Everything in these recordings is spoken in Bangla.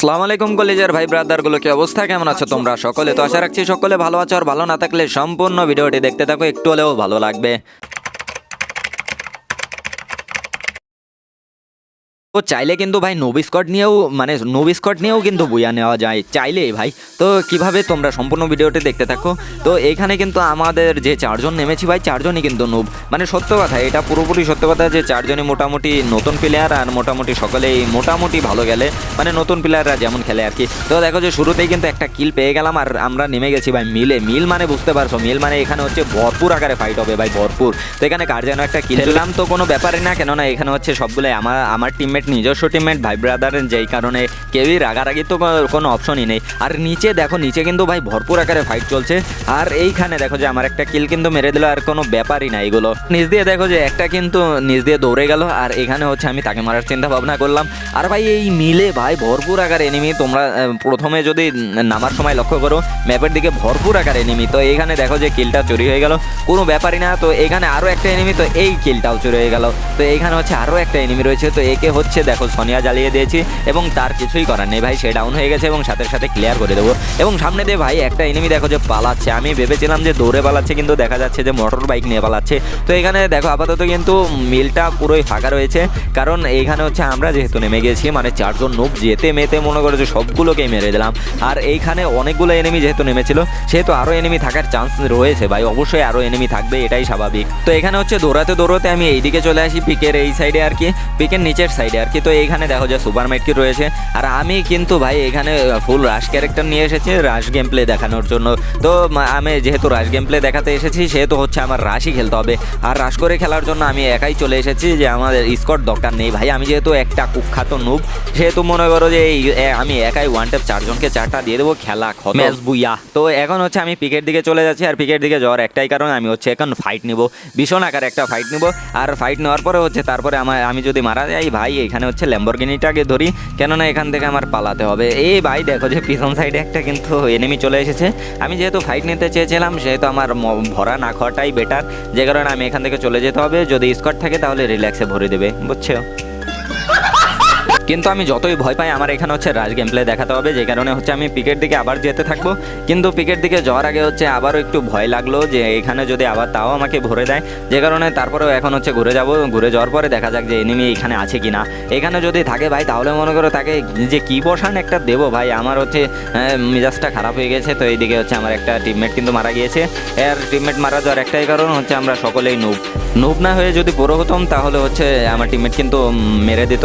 সালাম আলাইকুম কলেজের ভাই ব্রাদারগুলো কি অবস্থা? কেমন আছো তোমরা সকলে? তো আশা রাখছি সকলে ভালো আছো আর ভালো না থাকলে সম্পূর্ণ ভিডিওটি দেখতে থাকো, একটু হলেও ভালো লাগবে। তো চাইলে কিন্তু ভাই নোবি স্কট নিয়েও মানে নোবি স্কট নিয়েও কিন্তু বুয়া নেওয়া যায়। চাইলে ভাই। তো কীভাবে তোমরা সম্পূর্ণ ভিডিওটি দেখতে থাকো? তো এখানে কিন্তু আমাদের যে চারজন নেমেছি ভাই চারজনই কিন্তু নুব মানে সত্য কথা এটা পুরোপুরি সত্য কথা যে চারজনই মোটামুটি নতুন প্লেয়ার আর মোটামুটি সকলেই মোটামুটি ভালো গেলে মানে নতুন প্লেয়াররা যেমন খেলে আর কি। তো দেখো যে শুরুতেই কিন্তু একটা কিল পেয়ে গেলাম আর আমরা নেমে গেছি ভাই মিলে মিল মানে বুঝতে পারছ মিল মানে এখানে হচ্ছে ভরপুর আকারে ফাইট হবে ভাই ভরপুর। তো এখানে কার যেন একটা কিল দিলাম তো কোনো ব্যাপারই না। কেননা এখানে হচ্ছে সবগুলোই আমার আমার টিমমেট নিজস্ব টিমমেট ভাই ব্রাদারের যেই কারণে কেউই রাগারাগি তো কোনো অপশনই নেই। আর নিচে দেখো, নিচে কিন্তু ভাই ভরপুর আকারে ফাইট চলছে। আর এইখানে দেখো যে আমার একটা কিল কিন্তু মেরে দিল, আর কোনো ব্যাপারই না এগুলো। নিচ দিয়ে দেখো যে একটা কিন্তু নিচ দিয়ে দৌড়ে গেল, আর এখানে হচ্ছে আমি তাকে মারার চিন্তা ভাবনা করলাম। আর ভাই এই মিলে ভাই ভরপুর আকার এনিমি তোমরা প্রথমে যদি নামার সময় লক্ষ্য করো ম্যাপের দিকে ভরপুর আকার এনিমি তো এখানে দেখো যে কিলটা চুরি হয়ে গেল। কোনো ব্যাপারই না, তো এখানে আরও একটা এনিমি তো এই কিলটাও চুরি হয়ে গেল। তো এখানে হচ্ছে আরও একটা এনিমি রয়েছে, তো একে হচ্ছে দেখো, সোনিয়া জ্বালিয়ে দিয়েছি এবং তার কিছুই করার নেই। ভাই, সে ডাউন হয়ে গেছে এবং সাথে সাথে ক্লিয়ার করে দেবো। এবং সামনে দিয়ে ভাই, একটা এনিমি দেখো যে পালাচ্ছে। আমি ভেবেছিলাম যে দৌড়ে পালাচ্ছে, কিন্তু দেখা যাচ্ছে যে মোটর বাইক নিয়ে পালাচ্ছে। তো এখানে দেখো, আপাতত কিন্তু মিলটা পুরোই ফাঁকা রয়েছে। কারণ এইখানে হচ্ছে আমরা যেহেতু নেমে গেছি মানে চারজন নোব যেতে মেতে মনে করে যে সবগুলোকেই মেরে দিলাম। আর এইখানে অনেকগুলো এনিমি যেহেতু নেমেছিল, সেহেতু আরও এনিমি থাকার চান্স রয়েছে ভাই। অবশ্যই আরও এনিমি থাকবে, এটাই স্বাভাবিক। তো এখানে হচ্ছে দৌড়াতে দৌড়াতে আমি এইদিকে চলে আসি, পিকের এই সাইডে আর কি। পিকের নিচের সাইডে আর কি তো এইখানে দেখো যে সুপার কি রয়েছে। আর আমি কিন্তু ভাই এখানে ফুল রাশ ক্যারেক্টার নিয়ে এসেছি রাশ গেম প্লে দেখানোর জন্য। তো আমি যেহেতু রাশ গেম প্লে দেখাতে এসেছি সেহেতু হচ্ছে আমার রাশই খেলতে হবে। আর রাশ করে খেলার জন্য আমি একাই চলে এসেছি যে আমাদের স্কট দরকার নেই। ভাই আমি যেহেতু একটা কুখ্যাত নুব সেহেতু মনে করো যে এই আমি একাই ওয়ান টেপ চারজনকে চারটা দিয়ে দেবো খেলা ম্যাচ বুইয়া। তো এখন হচ্ছে আমি পিকের দিকে চলে যাচ্ছি আর পিকের দিকে যাওয়ার একটাই কারণ আমি হচ্ছে এখন ফাইট নিব। ভীষণ আকার একটা ফাইট নিব। আর ফাইট নেওয়ার পরে হচ্ছে তারপরে আমার আমি যদি মারা যাই ভাই এখানে হচ্ছে ল্যাম্বরগিনিটাকে ধরি, কেননা এখান থেকে আমার পালাতে হবে। এই ভাই, দেখো যে পিছন সাইডে একটা কিন্তু এনেমি চলে এসেছে। আমি যেহেতু ফাইট নিতে চেয়েছিলাম, সেহেতু আমার ভরা না খাওয়াটাই বেটার যে কারণে আমি এখান থেকে চলে যেতে হবে। যদি স্কট থাকে, তাহলে রিল্যাক্সে ভরে দেবে, বুঝছ? কিন্তু আমি যতই ভয় পাই, আমার এখানে হচ্ছে রাজ গেম প্লে দেখাতে হবে, যে কারণে হচ্ছে আমি পিকের দিকে আবার যেতে থাকব। কিন্তু পিকের দিকে যাওয়ার আগে হচ্ছে আবারও একটু ভয় লাগল যে এখানে যদি আবার তাও আমাকে ভরে দেয়। যে কারণে তারপরেও এখন হচ্ছে ঘুরে যাব, ঘুরে যাওয়ার পরে দেখা যাক যে এনিমি এখানে আছে কি না এখানে যদি থাকে ভাই, তাহলে মনে করো তাকে যে কি বসান একটা দেবো ভাই, আমার হচ্ছে মেজাজটা খারাপ হয়ে গেছে, তো এইদিকে হচ্ছে আমার একটা টিমমেট কিন্তু মারা গিয়েছে। এর টিমমেট মারা যাওয়ার একটাই কারণ হচ্ছে আমরা সকলেই নুব নুব না হয়ে যদি পুরো হতাম, তাহলে হচ্ছে আমার টিমমেট কিন্তু মেরে দিত।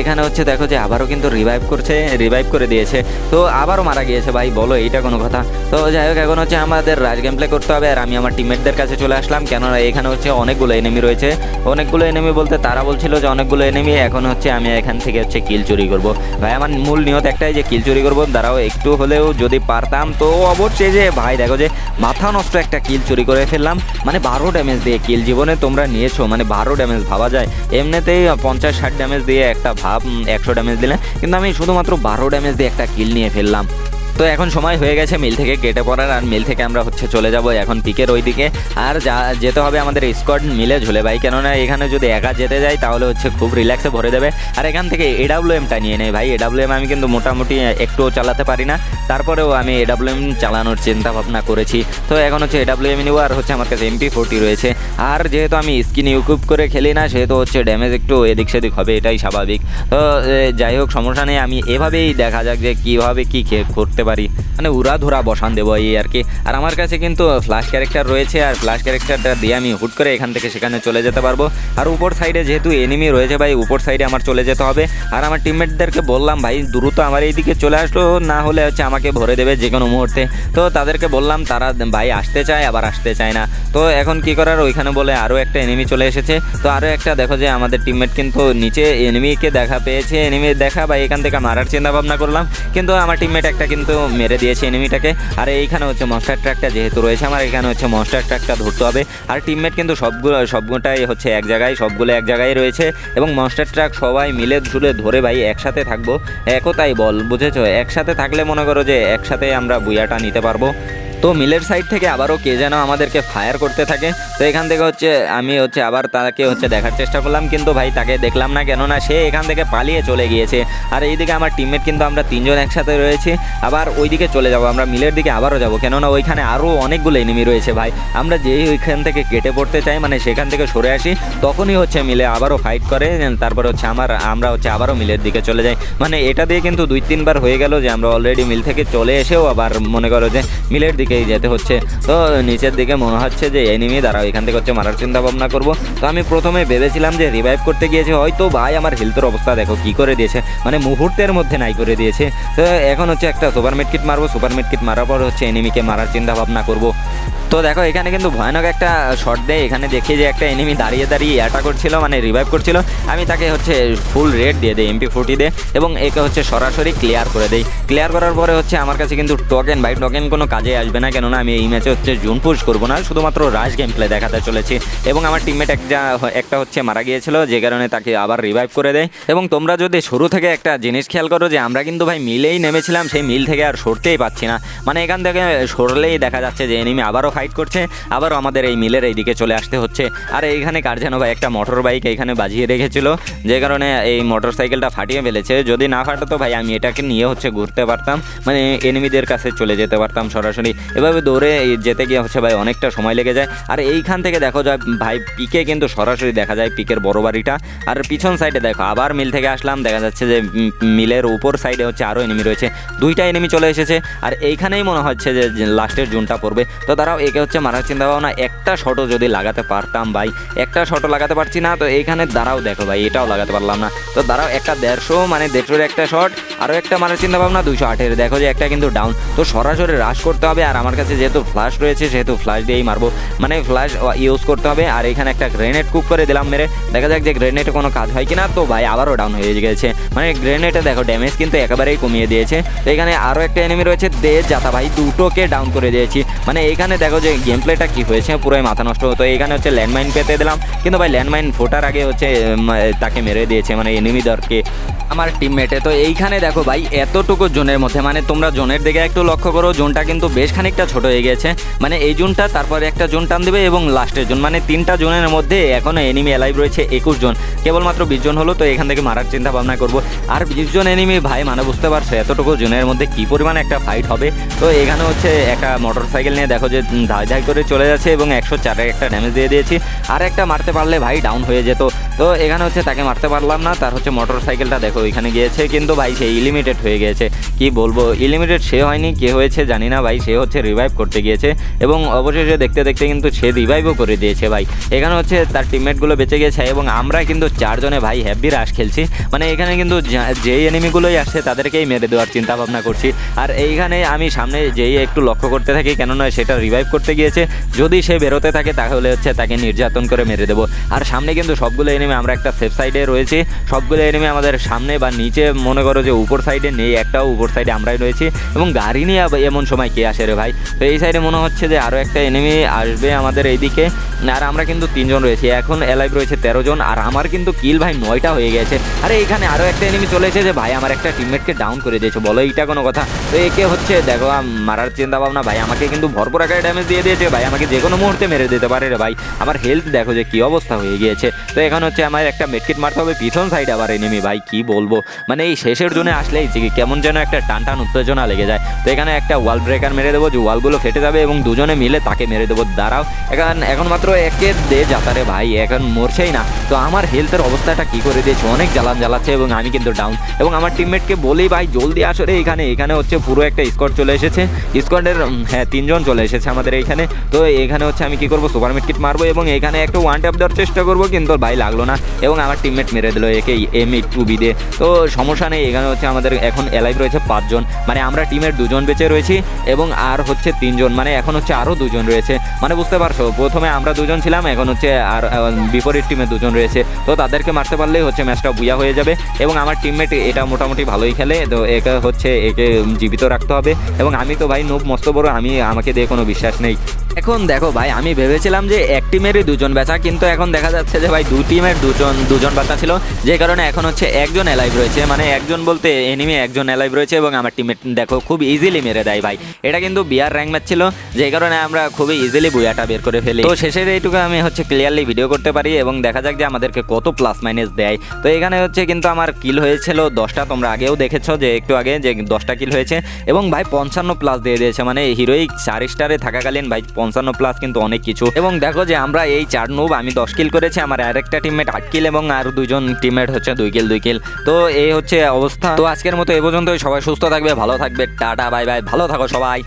এখানে হচ্ছে দেখো যে আবারও কিন্তু রিভাইভ করছে রিভাইভ করে দিয়েছে। তো আবারও মারা গিয়েছে ভাই, বলো এইটা কোনো কথা? তো যাই হোক, এখন হচ্ছে আমাদের রাজ গেম প্লে করতে হবে আর আমি আমার টিমমেটদের কাছে চলে আসলাম। কেননা এখানে হচ্ছে অনেকগুলো এনিমি রয়েছে। অনেকগুলো এনিমি বলতে তারা বলছিল যে অনেকগুলো এনিমি এখন হচ্ছে আমি এখান থেকে হচ্ছে কিল চুরি করব। ভাই, আমার মূল নিয়ত একটাই যে কিল চুরি করব। দাঁড়াও, একটু হলেও যদি পারতাম তো অবশ্যই যে, ভাই, দেখো যে মাথা নষ্ট একটা কিল চুরি করে ফেললাম। মানে বারো ড্যামেজ দিয়ে কিল জীবনে তোমরা নিয়েছো। মানে বারো ড্যামেজ ভাবা যায়। এমনিতেই পঞ্চাশ ষাট ড্যামেজ দিয়ে একটা ভাব একশো ড্যামেজ দিলেন। কিন্তু আমি শুধুমাত্র বারো ড্যামেজ দিয়ে একটা কিল নিয়ে ফেললাম। তো এখন সময় হয়ে গেছে মিল থেকে কেটে পড়ার, আর মিল থেকে আমরা হচ্ছে চলে যাব এখন পিকের ওই দিকে আর যা, যেতে হবে আমাদের স্কোয়াড মিলে ঝুলে ভাই, কেননা এখানে যদি একা যেতে যাই তাহলে হচ্ছে খুব রিল্যাক্সে ভরে দেবে। আর এখান থেকে এডাব্লিউ এমটা নিয়ে নেই ভাই এডাব্লিউ এম আমি কিন্তু মোটামুটি একটুও চালাতে পারি না। তারপরেও আমি এডাব্লিউ এম চালানোর চিন্তা ভাবনা করেছি। তো এখন হচ্ছে এডাব্লিউ এম নিব, আর হচ্ছে আমার কাছে এমপি ফোরটি রয়েছে। আর যেহেতু আমি স্কিন ইউকুপ করে খেলি না, সেহেতু হচ্ছে ড্যামেজ একটু এদিক সেদিক হবে, এটাই স্বাভাবিক। তো যাই হোক, সমস্যা নেই, আমি এভাবেই দেখা যাক যে কীভাবে কী খেয়ে করতে পারি। মানে উড়া ধরা বসান দেবো এই আর কি। আর আমার কাছে কিন্তু ফ্ল্যাশ ক্যারেক্টার রয়েছে আর ফ্ল্যাশ ক্যারেক্টারটা দিয়ে আমি হুট করে এখান থেকে সেখানে চলে যেতে পারব। আর উপর সাইডে যেহেতু এনিমি রয়েছে ভাই, উপর সাইডে আমার চলে যেতে হবে। আর আমার টিমমেটদেরকে বললাম, ভাই, দ্রুত আমার এই দিকে চলে আসলো, না হলে হচ্ছে আমাকে ভরে দেবে যে কোনো মুহূর্তে। তো তাদেরকে বললাম, তারা ভাই আসতে চায়, আবার আসতে চায় না। তো এখন কি করার? ওইখানে বলে আরও একটা এনিমি চলে এসেছে। তো আরও একটা দেখো যে আমাদের টিমমেট কিন্তু নিচে এনিমিকে দেখা পেয়েছে। এনিমি দেখা বা এখান থেকে মারার চিন্তা ভাবনা করলাম। কিন্তু আমার টিমমেট একটা কিন্তু মেরে দিয়েছে এনিমিটাকে আর এইখানে হচ্ছে মনস্টার ট্র্যাকটা যেহেতু রয়েছে, আমার এখানে হচ্ছে মনস্টার ট্র্যাকটা ধরতে হবে। আর টিমমেট কিন্তু সবগুলো সবগুলোটাই হচ্ছে এক জায়গায়, সবগুলো এক জায়গায় রয়েছে। এবং মনস্টার ট্র্যাক সবাই মিলে ঝুলে ধরে ভাই, একসাথে থাকব। একতাই বল, বুঝেছ? একসাথে থাকলে মনে করো যে একসাথে আমরা বুয়াটা নিতে পারব। তো মিলের সাইড থেকে আবারও কে যেন আমাদেরকে ফায়ার করতে থাকে। তো এখান থেকে হচ্ছে আমি হচ্ছে আবার তাকে হচ্ছে দেখার চেষ্টা করলাম, কিন্তু ভাই তাকে দেখলাম না কেননা সে এখান থেকে পালিয়ে চলে গিয়েছে। আর এইদিকে আমার টিমমেট কিন্তু আমরা তিনজন একসাথে রয়েছি। আবার ওইদিকে চলে যাব, আমরা মিলের দিকে আবারও যাব, কেননা ওইখানে আরও অনেকগুলো এনিমি রয়েছে ভাই। আমরা যেই ওইখান থেকে কেটে পড়তে চাই মানে সেখান থেকে সরে আসি, তখনই হচ্ছে মিলে আবারও ফাইট করে তারপর হচ্ছে আমার, আমরা হচ্ছে আবারও মিলের দিকে চলে যাই। মানে এটা দিয়ে কিন্তু দুই তিনবার হয়ে গেল যে আমরা অলরেডি মিল থেকে চলে এসেও আবার মনে করো যে মিলের দিকেই যেতে হচ্ছে। তো নিচের দিকে মনে হচ্ছে যে এনিমি দাঁড়াও, এখান থেকে হচ্ছে মারার চিন্তা ভাবনা করব। তো আমি প্রথমে ভেবেছিলাম যে রিভাইভ করতে গিয়েছে, হয়তো ভাই আমার হেলথের অবস্থা দেখো কি করে দিয়েছে। মানে মুহূর্তের মধ্যে নাই করে দিয়েছে। তো এখন হচ্ছে একটা সুপার মেডকিট মারবো সুপার মেডকিট মারার পর হচ্ছে এনিমিকে মারার চিন্তা ভাবনা করব। তো দেখো, এখানে কিন্তু ভয়ানক একটা শট দেয়। এখানে দেখি যে একটা এনিমি দাঁড়িয়ে দাঁড়িয়ে অ্যাটাক করছিল মানে রিভাইভ করছিল। আমি তাকে হচ্ছে ফুল রেড দিয়ে দেই এমপি ফোর্টি দিয়ে, এবং একে হচ্ছে সরাসরি ক্লিয়ার করে দেই। ক্লিয়ার করার পরে হচ্ছে আমার কাছে কিন্তু টোকেন ভাই টোকেন কোনো কাজে আসবে না, কেননা আমি এই ম্যাচে হচ্ছে জুন পুশ করব না, শুধুমাত্র রাশ গেম প্লে দেখাতে চলেছি। এবং আমার টিমমেট একটা একটা হচ্ছে মারা গিয়েছিল, যে কারণে তাকে আবার রিভাইভ করে দেয়। এবং তোমরা যদি শুরু থেকে একটা জিনিস খেয়াল করো, যে আমরা কিন্তু ভাই মিলেই নেমেছিলাম, সেই মিল থেকে আর সরতেই পাচ্ছি না। মানে এখান থেকে সরলেই দেখা যাচ্ছে যে এনিমি আবারও ফাইট করছে, আবারও আমাদের এই মিলের এই দিকে চলে আসতে হচ্ছে। আর এইখানে কার যেন ভাই একটা মোটর বাইক এখানে বাজিয়ে রেখেছিল, যে কারণে এই মোটর সাইকেলটা ফাটিয়ে ফেলেছে। যদি না ফাটাতো ভাই, আমি এটাকে নিয়ে হচ্ছে ঘুরতে পারতাম মানে এনিমিদের কাছে চলে যেতে পারতাম সরাসরি। এভাবে দৌড়ে যেতে গিয়ে হচ্ছে ভাই অনেকটা সময় লেগে যায়। আর এইখান থেকে দেখো যায় ভাই, পিকে কিন্তু সরাসরি দেখা যায়, পিকের বড় বাড়িটা। আর পিছন সাইডে দেখো, আবার মিল থেকে আসলাম, দেখা যাচ্ছে যে মিলের উপর সাইডে হচ্ছে আরও এনিমি রয়েছে। দুইটা এনিমি চলে এসেছে। আর এইখানেই মনে হচ্ছে যে লাস্টের জুনটা পড়বে। তো তারাও একে হচ্ছে মারার চিন্তা ভাবনা একটা শটও যদি লাগাতে পারতাম ভাই, একটা শটও লাগাতে পারছি না, তো এইখানে দাঁড়াও দেখো ভাই, এটাও লাগাতে পারলাম না। তো দাঁড়াও, একটা দেড়শো মানে দেড়শোর একটা শট আরও একটা মারার চিন্তা ভাবনা দুইশো আটের। দেখো যে একটা কিন্তু ডাউন তো সরাসরি রাশ করতে হবে, আর আমার কাছে যেহেতু ফ্ল্যাশ রয়েছে, সেহেতু ফ্ল্যাশ দিয়েই মারবো। মানে ফ্ল্যাশ ইউজ করতে হবে, আর এখানে একটা গ্রেনেড কুক করে দিলাম মেরে। দেখা যাক যে গ্রেনেডে কোনো কাজ হয় কিনা, তো ভাই আবারও ডাউন হয়ে গেছে। মানে গ্রেনেডে দেখো ড্যামেজ কিন্তু একেবারেই কমিয়ে দিয়েছে। তো এখানে আরও একটা এনিমি রয়েছে দে যাতা ভাই, দুটোকে ডাউন করে দিয়েছি। মানে এখানে দেখো যে গেম প্লেটা কি হয়েছে, পুরোই মাথা নষ্ট হতো। এখানে হচ্ছে ল্যান্ডমাইন পেতে দিলাম। কিন্তু ভাই ল্যান্ডমাইন ফোটার আগে হচ্ছে তাকে মেরে দিয়েছে মানে এনিমিদরকে আমার টিমমেটে তো এইখানে দেখো ভাই, এতটুকু জোনের মধ্যে মানে তোমরা জোনের দিকে একটু লক্ষ্য করো, জোনটা কিন্তু বেশ খানিকটা ছোট হয়ে গেছে মানে এই জোনটা, তারপরে একটা জোন টান দেবে এবং লাস্টের জোন। মানে তিনটা জোনের মধ্যে এখনও এনিমি অ্যালাইভ রয়েছে একুশ জন। কেবলমাত্র বিশ জন হলো, তো এখান থেকে মারার চিন্তা ভাবনা করব। আর বিশ জন এনিমি ভাই মানে বুঝতে পারছ এতটুকু জোনের মধ্যে কি পরিমাণ একটা ফাইট হবে। তো এখানে হচ্ছে একটা মোটর সাইকেল নিয়ে দেখো যে ধাই ধাই করে চলে যাচ্ছে এবং একশো চারের একটা ড্যামেজ দিয়ে দিয়েছি। আর একটা মারতে পারলে ভাই ডাউন হয়ে যেত। তো এখানে হচ্ছে তাকে মারতে পারলাম না, তার হচ্ছে মোটর সাইকেলটা দেখো এখানে গিয়েছে, কিন্তু ভাই সে ইলিমিটেড হয়ে গিয়েছে। কি বলব ইলিমিটেড সে হয়নি, কে হয়েছে জানি না ভাই, সে হচ্ছে রিভাইভ করতে গিয়েছে এবং অবশেষে দেখতে দেখতে কিন্তু সে রিভাইভও করে দিয়েছে ভাই। এখানে হচ্ছে তার টিমমেটগুলো বেঁচে গেছে এবং আমরা কিন্তু চারজনে ভাই হ্যাপি রাশ খেলছি। মানে এখানে কিন্তু যেই এনিমিগুলোই আসছে তাদেরকেই মেরে দেওয়ার চিন্তা ভাবনা করছি। আর এইখানে আমি সামনে যেই একটু লক্ষ্য করতে থাকি, কেননা সেটা রিভাইভ করতে গিয়েছে। যদি সে বেরোতে থাকে, তাহলে হচ্ছে তাকে নির্যাতন করে মেরে দেবো। আর সামনে কিন্তু সবগুলো এনিমি আমরা একটা সেফ সাইডে রয়েছি। সবগুলো এনিমি আমাদের সামনে বা নিচে, মনে করো যে উপর সাইডে নেই, একটাও উপর সাইডে আমরাই রয়েছি। এবং গাড়ি নিয়ে এমন সময় কে আসে রে ভাই? তো এই সাইডে মনে হচ্ছে যে আরও একটা এনিমি আসবে আমাদের এইদিকে। আর আমরা কিন্তু তিনজন রয়েছি। এখন এলাইভ রয়েছে তেরো জন। আর আমার কিন্তু কিল ভাই নয়টা হয়ে গেছে। আরে এখানে আরও একটা এনিমি চলে এসেছে। ভাই, আমার একটা টিমমেটকে ডাউন করে দিয়েছে। বলো, এইটা কোনো কথা? তো একে হচ্ছে, দেখো মারার চিন্তা ভাবনা ভাই, আমাকে কিন্তু ভরপুর আকারে ড্যামেজ দিয়ে দিয়েছে। ভাই, আমাকে যে কোনো মুহূর্তে মেরে দিতে পারে রে ভাই। আমার হেলথ দেখো যে কি অবস্থা হয়ে গিয়েছে। তো এখন হচ্ছে আমার একটা মেটকিট মারতে হবে পিছন সাইড আবার এনিমি ভাই, কি বলব? মানে এই শেষের জন্য আসলেই যে কেমন যেন একটা টান টান উত্তেজনা লেগে যায়। তো এখানে একটা ওয়াল ব্রেকার মেরে দেবো, যে ওয়ালগুলো ফেটে যাবে এবং দুজনে মিলে তাকে মেরে দেবো, দাঁড়াও। এখন এখন মাত্র একে দে যাতারে, ভাই, এখন মরছেই না। তো আমার হেলথের অবস্থাটা কি করে দিয়েছে? অনেক জ্বালান জ্বালাচ্ছে এবং আমি কিন্তু ডাউন এবং আমার টিমমেটকে বলি, ভাই, জলদি আসো রে এখানে। এখানে হচ্ছে পুরো একটা স্কোয়াড চলে এসেছে। স্কোয়াডের হ্যাঁ তিনজন চলে এসেছে আমাদের এইখানে তো এখানে হচ্ছে আমি কি করব? সুপার মিটকিট মারবো এবং এখানে একটা ওয়ান ট্যাপ দেওয়ার চেষ্টা করব, কিন্তু ভাই, লাগল না, এবং আমার টিমমেট মেরে দিল, একে এম এইট টু বি তো সমস্যা নেই, এখানে হচ্ছে আমাদের এখন এলাইভ রয়েছে পাঁচজন। মানে আমরা টিমের দুজন বেঁচে রয়েছি, এবং আর হচ্ছে তিনজন মানে এখন হচ্ছে আরও দুজন রয়েছে। মানে বুঝতে পারছ, প্রথমে আমরা দুজন ছিলাম, এখন হচ্ছে আর বিপরীত টিমে দুজন রয়েছে। তো তাদেরকে মারতে পারলেই হচ্ছে ম্যাচটা বুয়া হয়ে যাবে, এবং আমার টিমমেট এটা মোটামুটি ভালোই খেলে, তো একে হচ্ছে একে জীবিত রাখতে হবে। এবং আমি তো ভাই নোব মস্ত বড়, আমি, আমাকে দিয়ে কোনো বিশ্বাস নেই। এখন দেখো ভাই, আমি ভেবেছিলাম যে এক টিমেরই দুজন বেচা, কিন্তু এখন দেখা যাচ্ছে যে ভাই দু টিমের টিমের দুজন দুজন বাচ্চা ছিল। যে কারণে এখন হচ্ছে একজন অ্যালাইভ রয়েছে। মানে একজন বলতে এনিমি একজন অ্যালাইভ রয়েছে এবং আমার টিমে দেখো খুব ইজিলি মেরে দেয় ভাই। এটা কিন্তু বিয়ার র্যাঙ্ক ম্যাচ ছিল। যে কারণে আমরা খুবই ইজিলি বুয়াটা বের করে ফেলি। তো শেষের এইটুকু আমি হচ্ছে ক্লিয়ারলি ভিডিও করতে পারি এবং দেখা যাক যে আমাদেরকে কত প্লাস মাইনাস দেয়। তো এখানে হচ্ছে কিন্তু আমার কিল হয়েছিল দশটা। তোমরা আগেও দেখেছ যে একটু আগে যে দশটা কিল হয়েছে। এবং ভাই পঞ্চান্ন প্লাস দিয়ে দিয়েছে। মানে হিরোইক চার স্টারে থাকাকালীন ভাই পঞ্চান্ন প্লাস কিন্তু অনেক কিছু। এবং দেখো যে আমরা এই চার নুব আমি দশ কিল করেছি। আমার আরেকটা টিমমেট আট কিল এবং আর দুজন টিমমেট হচ্ছে দুই কিল দুই কিল তো এই হচ্ছে অবস্থা। তো আজকের মতো এ পর্যন্তই। সবাই সুস্থ থাকবে, ভালো থাকবে। Tata, bye bye. ভালো থাকো সবাই।